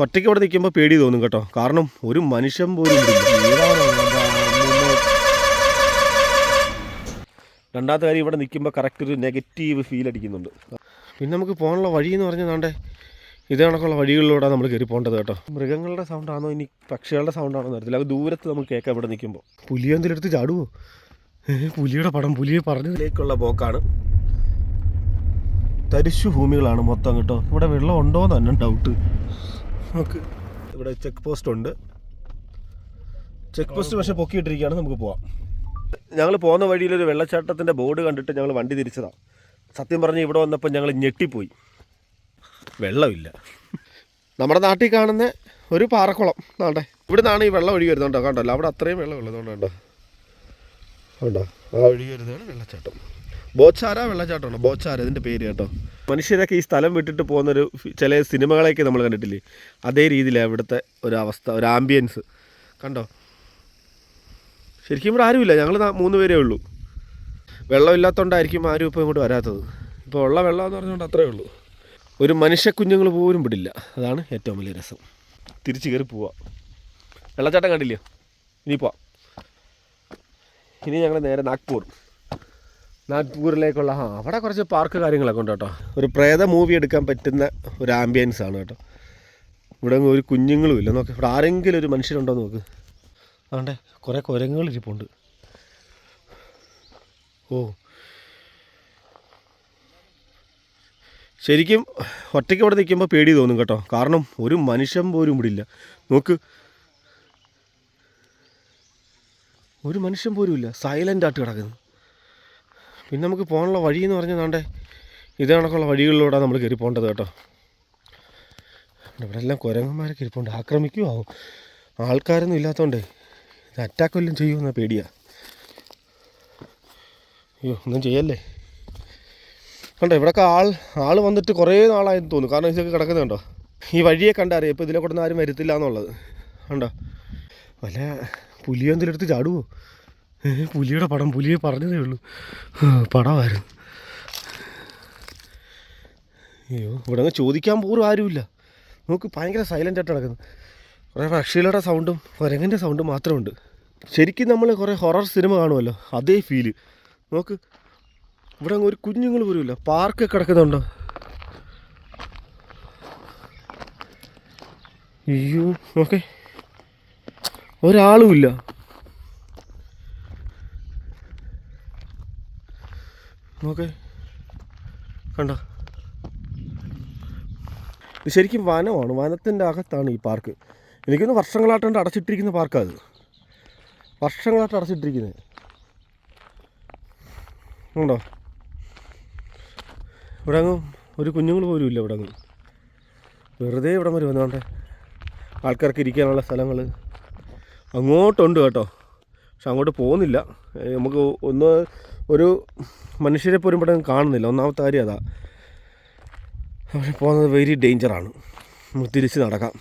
ഒറ്റയ്ക്ക് ഇവിടെ നിൽക്കുമ്പോൾ പേടി തോന്നും കേട്ടോ. കാരണം ഒരു മനുഷ്യൻ പോലും രണ്ടാമത്തെ കാര്യം ഇവിടെ നിൽക്കുമ്പോൾ കറക്റ്റ് ഒരു നെഗറ്റീവ് ഫീൽ അടിക്കുന്നുണ്ട്. പിന്നെ നമുക്ക് പോകാനുള്ള വഴി എന്ന് പറഞ്ഞാൽ നാണ്ടേ ഇതേ കണക്കുള്ള വഴികളിലൂടെ നമ്മൾ കയറി പോകേണ്ടത് കേട്ടോ. മൃഗങ്ങളുടെ സൗണ്ടാണോ ഇനി പക്ഷികളുടെ സൗണ്ടാണോ എന്ന് അറിയത്തില്ല. അത് ദൂരത്ത് നമുക്ക് കേൾക്കാം ഇവിടെ നിൽക്കുമ്പോൾ പുലിയെ എടുത്ത് ചാടുവോ? പുലിയുടെ പടം പുലിയെ പറഞ്ഞതിലേക്കുള്ള പോക്കാണ്. തരിശു ഭൂമികളാണ് മൊത്തം കേട്ടോ. ഇവിടെ വെള്ളം ഉണ്ടോ എന്ന് തന്നെ ഡൗട്ട് നമുക്ക് ഇവിടെ ചെക്ക് പോസ്റ്റ് ഉണ്ട്. ചെക്ക് പോസ്റ്റ് പക്ഷേ പൊക്കിയിട്ടിരിക്കുകയാണ്. നമുക്ക് പോവാം. ഞങ്ങൾ പോകുന്ന വഴിയിൽ ഒരു വെള്ളച്ചാട്ടത്തിന്റെ ബോർഡ് കണ്ടിട്ട് ഞങ്ങൾ വണ്ടി തിരിച്ചതാണ് സത്യം പറഞ്ഞ് ഇവിടെ വന്നപ്പോൾ ഞങ്ങൾ ഞെട്ടിപ്പോയി. വെള്ളമില്ല. നമ്മുടെ നാട്ടിൽ കാണുന്ന ഒരു പാറക്കുളം. നാട്ടെ ഇവിടെ നിന്നാണ് ഈ വെള്ളം ഒഴുകി വരുന്നുണ്ടോ കണ്ടല്ലോ അവിടെ അത്രയും വെള്ളം ഉള്ളതുകൊണ്ടോ കണ്ടോ? ഉണ്ടോ ആ ഒഴുകി വരുന്നതാണ് വെള്ളച്ചാട്ടം. ബോച്ചാര വെള്ളച്ചാട്ടമാണ്? ബോച്ചാര ഇതിന്റെ പേര് കേട്ടോ. മനുഷ്യരൊക്കെ ഈ സ്ഥലം വിട്ടിട്ട് പോകുന്നൊരു ചില സിനിമകളൊക്കെ നമ്മൾ കണ്ടിട്ടില്ലേ? അതേ രീതിയിലാണ് ഇവിടുത്തെ ഒരു അവസ്ഥ ഒരു ആംബിയൻസ് കണ്ടോ? ശരിക്കും ഇവിടെ ആരുമില്ല. ഞങ്ങൾ മൂന്ന് പേരേ ഉള്ളൂ. വെള്ളമില്ലാത്തതുകൊണ്ടായിരിക്കും ആരും ഇപ്പോൾ ഇങ്ങോട്ട് വരാത്തത്. ഇപ്പോൾ ഉള്ള വെള്ളം എന്ന് പറഞ്ഞുകൊണ്ട് അത്രേ ഉള്ളൂ. ഒരു മനുഷ്യ കുഞ്ഞുങ്ങൾ പോലും വിടില്ല അതാണ് ഏറ്റവും വലിയ രസം. തിരിച്ചു കയറി പോവാം. വെള്ളച്ചാട്ടം കണ്ടില്ലേ? ഇനി പോവാം. ഇനി ഞങ്ങൾ നേരെ നാഗ്പൂർ. നാഗ്പൂരിലേക്കുള്ള ആ അവിടെ കുറച്ച് പാർക്ക് കാര്യങ്ങളൊക്കെ ഉണ്ട് കേട്ടോ. ഒരു പ്രേത മൂവി എടുക്കാൻ പറ്റുന്ന ഒരു ആംബിയൻസ് ആണ് കേട്ടോ. ഇവിടെ ഒരു കുഞ്ഞുങ്ങളും ഇല്ല. നോക്ക് ഇവിടെ ആരെങ്കിലും ഒരു മനുഷ്യരുണ്ടോ നോക്ക്. അതുകൊണ്ട് കുറേ കുരങ്ങുകൾ ഇരിപ്പുണ്ട്. ഓ. ശരിക്കും ഒറ്റയ്ക്ക് ഇവിടെ നിൽക്കുമ്പോൾ പേടി തോന്നും കേട്ടോ. കാരണം ഒരു മനുഷ്യൻ പോലും ഇവിടെ ഇല്ല. നോക്ക്. ഒരു മനുഷ്യൻ പോലും ഇല്ല. സൈലന്റ് ആയിട്ട് കിടക്കുന്നു. പിന്നെ നമുക്ക് പോകാനുള്ള വഴി എന്ന് പറഞ്ഞാൽ നാണ്ടേ ഇതേ കണക്കുള്ള വഴികളിലൂടെ നമ്മൾ കയറി പോകേണ്ടത് കേട്ടോ. ഇവിടെ എല്ലാം കുരങ്ങന്മാരൊക്കെ ഇരിപ്പുണ്ട്. ആവും ആൾക്കാരൊന്നും ഇല്ലാത്തതുകൊണ്ട് ഇത് അറ്റാക്ക് വല്ലതും ചെയ്യുമെന്ന പേടിയാ. അയ്യോ ഒന്നും ചെയ്യല്ലേ? കണ്ടോ ഇവിടെയൊക്കെ ആൾ ആൾ വന്നിട്ട് കുറേ നാളായെന്ന് തോന്നുന്നു. കാരണം ഇതൊക്കെ കിടക്കുന്നുണ്ടോ? ഈ വഴിയെ കണ്ടറിയാം? ഇപ്പോൾ ഇതിലെ കൊണ്ടൊന്നും ആരും വരത്തില്ല എന്നുള്ളത്. കണ്ടോ? വല്ല പുലിയോ എന്തെങ്കിലും എടുത്ത് ചാടുവോ? ഏ, പുലിയുടെ പടം പുലിയെ പറഞ്ഞതേ ഉള്ളൂ. പടമായിരുന്നു. അയ്യോ ഇവിടെ ചോദിക്കാൻ പോലും ആരുമില്ല. നമുക്ക് ഭയങ്കര സൈലന്റ് ആയിട്ട് നടക്കുന്നു. കുറേ പക്ഷികളുടെ സൗണ്ടും കുരങ്ങന്റെ സൗണ്ടും മാത്രമുണ്ട്. ശരിക്കും നമ്മൾ കുറേ ഹൊറർ സിനിമ കാണുമല്ലോ അതേ ഫീൽ നോക്ക് ഇവിടെ ഒരു കുഞ്ഞുങ്ങൾ പോലും ഇല്ല. പാർക്ക് കിടക്കുന്നുണ്ടോ? അയ്യോ ഓക്കെ ഒരാളുമില്ല നോക്കെ. കണ്ടോ? ഇത് ശരിക്കും വനമാണ്. വനത്തിന്റെ അകത്താണ് ഈ പാർക്ക്. എനിക്കൊന്ന് വർഷങ്ങളായിട്ടുണ്ട് അടച്ചിട്ടിരിക്കുന്ന പാർക്കാണ് അത്. വർഷങ്ങളായിട്ട് അടച്ചിട്ടിരിക്കുന്നത്. ഉണ്ടോ? ഇവിടെ അങ്ങ് ഒരു കുഞ്ഞുങ്ങൾ പോലും ഇല്ല ഇവിടെ അങ്ങ് വെറുതെ ഇവിടെ വരെ വന്നോണ്ടേ ആൾക്കാർക്ക് ഇരിക്കാനുള്ള സ്ഥലങ്ങൾ അങ്ങോട്ടുണ്ട് കേട്ടോ. പക്ഷെ അങ്ങോട്ട് പോകുന്നില്ല. നമുക്ക് ഒന്ന് ഒരു മനുഷ്യരെ പോലും ഇവിടെ കാണുന്നില്ല. ഒന്നാമത്തെ കാര്യം അതാ. പക്ഷെ പോകുന്നത് വെരി ഡേഞ്ചറാണ് നമുക്ക് തിരിച്ച് നടക്കാം.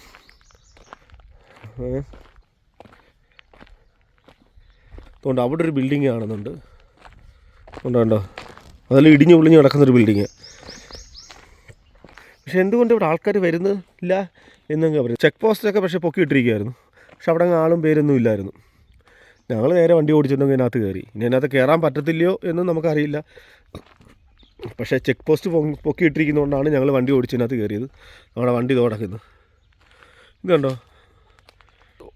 അതുകൊണ്ട് അവിടെ ഒരു ബിൽഡിങ് കാണുന്നുണ്ട്. ഉണ്ടോ ഉണ്ടോ അതെല്ലാം ഇടിഞ്ഞു പൊളിഞ്ഞ് കിടക്കുന്നൊരു ബിൽഡിങ് പക്ഷെ എന്തുകൊണ്ട് ഇവിടെ ആൾക്കാർ വരുന്നില്ല എന്നൊക്കെ പറയും ചെക്ക് പോസ്റ്റൊക്കെ പക്ഷേ പൊക്കിയിട്ടിരിക്കുകയായിരുന്നു പക്ഷെ അവിടെ ആളും പേരൊന്നും ഇല്ലായിരുന്നു. ഞങ്ങൾ നേരെ വണ്ടി ഓടിച്ചിട്ടുണ്ടെങ്കിൽ അതിനകത്ത് കയറി. ഇനി അതിനകത്ത് കയറാൻ പറ്റത്തില്ലയോ എന്നും നമുക്കറിയില്ല. പക്ഷേ ചെക്ക് പോസ്റ്റ് പൊക്കിയിട്ടിരിക്കുന്നതുകൊണ്ടാണ് ഞങ്ങൾ വണ്ടി ഓടിച്ചതിനകത്ത് കയറിയത്. നമ്മുടെ വണ്ടി ഇത് കിടക്കുന്നത് ഇത് കണ്ടോ?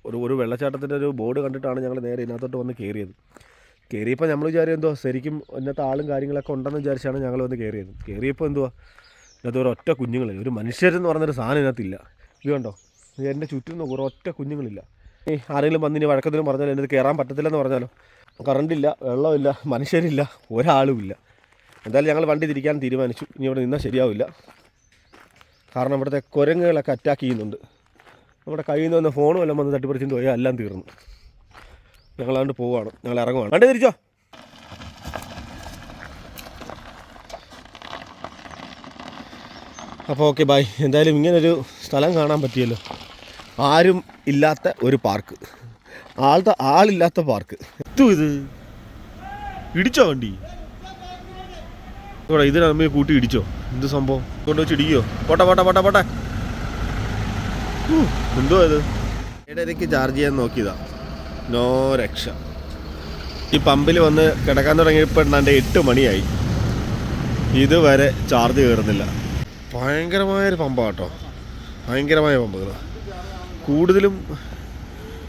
ഒരു ഒരു വെള്ളച്ചാട്ടത്തിന്റെ ഒരു ബോർഡ് കണ്ടിട്ടാണ് ഞങ്ങൾ നേരെ ഇതിനകത്തോട്ട് വന്ന് കയറിയത്. കയറിയപ്പോൾ നമ്മൾ വിചാരിച്ചു എന്തോ ശരിക്കും ഇന്നത്തെ ആളും കാര്യങ്ങളൊക്കെ ഉണ്ടെന്ന് വിചാരിച്ചാണ് ഞങ്ങൾ വന്ന് കയറിയത്. കയറിയപ്പോൾ എന്തുവാ? ഇതിനകത്ത് ഒരു ഒറ്റ കുഞ്ഞുങ്ങൾ ഒരു മനുഷ്യരെന്ന് പറഞ്ഞൊരു സാധനം ഇതിനകത്തില്ല. ഇത് കണ്ടോ? എന്റെ ചുറ്റും ഒരൊറ്റ കുഞ്ഞുങ്ങളില്ല. ഏയ് ആരെങ്കിലും വന്നിനി വഴക്കത്തിന് പറഞ്ഞാൽ എന്റെ കയറാൻ പറ്റത്തില്ലെന്ന് പറഞ്ഞാലോ? കറണ്ടില്ല വെള്ളമില്ല മനുഷ്യരില്ല ഒരാളും ഇല്ല എന്തായാലും ഞങ്ങൾ വണ്ടി തിരിക്കാൻ തീരുമാനിച്ചു. ഇനി ഇവിടെ നിന്നാൽ ശരിയാവില്ല. കാരണം ഇവിടുത്തെ കുരങ്ങുകളൊക്കെ അറ്റാക്ക് ചെയ്യുന്നുണ്ട്. നമ്മുടെ കയ്യിൽ നിന്ന് വന്ന ഫോണും എല്ലാം വന്ന് തട്ടിപ്പറിച്ചിട്ട് പോയാൽ എല്ലാം തീർന്നു. ഞങ്ങളാണ്ട് പോവുകയാണ് ഞങ്ങൾ ഇറങ്ങുവാണ്. വണ്ടി തിരിച്ചോ? അപ്പോൾ ഓക്കെ ബായ് എന്തായാലും ഇങ്ങനൊരു സ്ഥലം കാണാൻ പറ്റിയല്ലോ. ആരും ഇല്ലാത്ത ഒരു പാർക്ക്. ആളുടെ ആളില്ലാത്ത പാർക്ക്. ഇത്? ഇടിച്ചോ വണ്ടി? ഇവിടെ ഇത് നമ്മെ കൂട്ടി ഇടിച്ചോ? എന്ത് സംഭവം? കൊണ്ട് വെച്ച് ഇടിക്കോ? പോട്ടെ പോട്ടെ പോട്ടെ പോട്ടെ. എന്തോ ഇത്? ഇടയിലേക്ക് ചാർജ് ചെയ്യാൻ നോക്കിയതാ. നോ രക്ഷ. ഈ പമ്പിൽ വന്ന് കിടക്കാൻ തുടങ്ങിയപ്പോൾ എണ്ണാണ്ട് എട്ട് മണിയായി. ഇതുവരെ ചാർജ് കയറുന്നില്ല ഭയങ്കരമായൊരു പമ്പാട്ടോ ഭയങ്കരമായ പമ്പുകൾ കൂടുതലും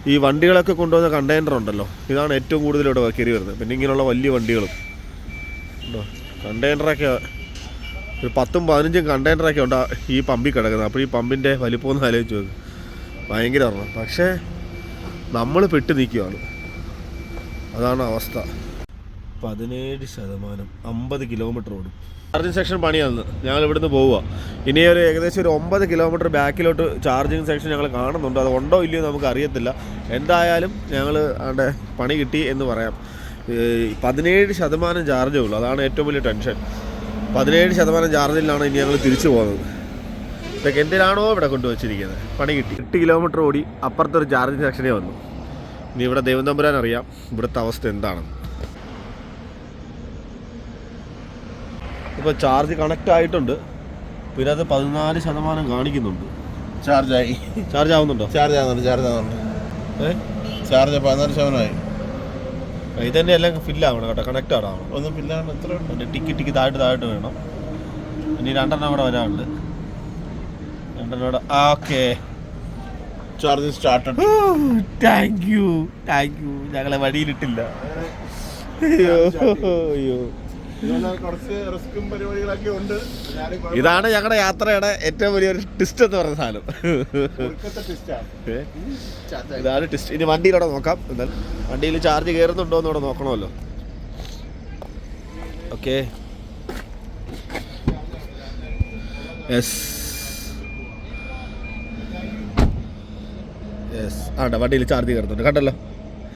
ഈ വണ്ടികളൊക്കെ കൊണ്ടുവന്ന കണ്ടെയ്നർ ഉണ്ടല്ലോ. ഇതാണ് ഏറ്റവും കൂടുതൽ ഇവിടെ കയറി വരുന്നത്. പിന്നെ ഇങ്ങനെയുള്ള വലിയ വണ്ടികളും. ഉണ്ടോ? കണ്ടെയ്നറൊക്കെ ഒരു പത്തും പതിനഞ്ചും കണ്ടെയ്നറൊക്കെ ഉണ്ട് ഈ പമ്പിൽ കിടക്കുന്നത്. അപ്പോൾ ഈ പമ്പിന്റെ വലിപ്പമൊന്നും ആലോചിച്ച് നോക്ക്. ഭയങ്കര ഓർമ്മ പക്ഷേ നമ്മൾ പെട്ട് നിൽക്കുകയാണ്. അതാണ് അവസ്ഥ. പതിനേഴ് ശതമാനം അമ്പത് കിലോമീറ്റർ ഓടും. ചാർജിങ് സെക്ഷൻ പണിയാണ്. ഞങ്ങൾ ഇവിടുന്ന് പോവുക ഇനി ഒരു ഏകദേശം ഒരു ഒമ്പത് കിലോമീറ്റർ ബാക്കിലോട്ട് ചാർജിങ് സെക്ഷൻ ഞങ്ങൾ കാണുന്നുണ്ട്. അത് ഉണ്ടോ ഇല്ലയോ നമുക്ക് അറിയത്തില്ല. എന്തായാലും ഞങ്ങൾ അവിടെ പണി കിട്ടി എന്ന് പറയാം. പതിനേഴ് ശതമാനം ചാർജേ ഉള്ളൂ. അതാണ് ഏറ്റവും വലിയ ടെൻഷൻ പതിനേഴ് ശതമാനം ചാർജിലാണ് ഇനി ഞങ്ങൾ തിരിച്ചു പോകുന്നത്. ഇതൊക്കെ എന്തിനാണോ ഇവിടെ കൊണ്ടുവച്ചിരിക്കുന്നത് പണി കിട്ടി. എട്ട് കിലോമീറ്റർ ഓടി അപ്പുറത്തൊരു ചാർജിങ് സെക്ഷനേ വന്നു. ഇനി ഇവിടെ ദൈവം തമ്പുരാൻ അറിയാം ഇവിടുത്തെ അവസ്ഥ എന്താണെന്ന്. ഇപ്പോൾ ചാർജ് കണക്റ്റ് ആയിട്ടുണ്ട്. പിന്നെ അത് പതിനാല് ശതമാനം കാണിക്കുന്നുണ്ട്. ചാർജായി ചാർജ് ആവുന്നുണ്ടോ? ചാർജ് ആവുന്നുണ്ട് ചാർജ് ആവുന്നുണ്ട്. ഏ? ചാർജ് പതിനാല് ശതമാനമായി. ഇത് തന്നെ എല്ലാം ഫില്ലാവണം കേട്ടോ കണക്ട് ആവണം. ഒന്നും ഫില്ലാണ് എത്ര ഉണ്ട്? ടിക്കി ടിക്കി താഴ്ത്ത് താഴ്ത്ത് വേണം. ഇനി രണ്ടെണ്ണം അവിടെ വരാനുണ്ട്. രണ്ടെണ്ണം ഇവിടെ okay charge started thank you thank you ഞങ്ങളെ വഴിയിലിട്ടില്ല. അയ്യോ അയ്യോ. ഇതാണ് ഞങ്ങളുടെ യാത്രയുടെ ഏറ്റവും വലിയൊരു ട്വിസ്റ്റ് എന്ന് പറഞ്ഞ സാധനം? ഇതാണ് ട്വിസ്റ്റ് ഇനി വണ്ടിയിലൂടെ നോക്കാം. എന്നാൽ വണ്ടിയിൽ ചാർജ് കയറുന്നുണ്ടോ എന്നൂടെ നോക്കണമല്ലോ. ഓക്കെ. യെസ് യെസ് ആണ്ട വണ്ടിയിൽ ചാർജ് കയറുന്നുണ്ട് കണ്ടല്ലോ?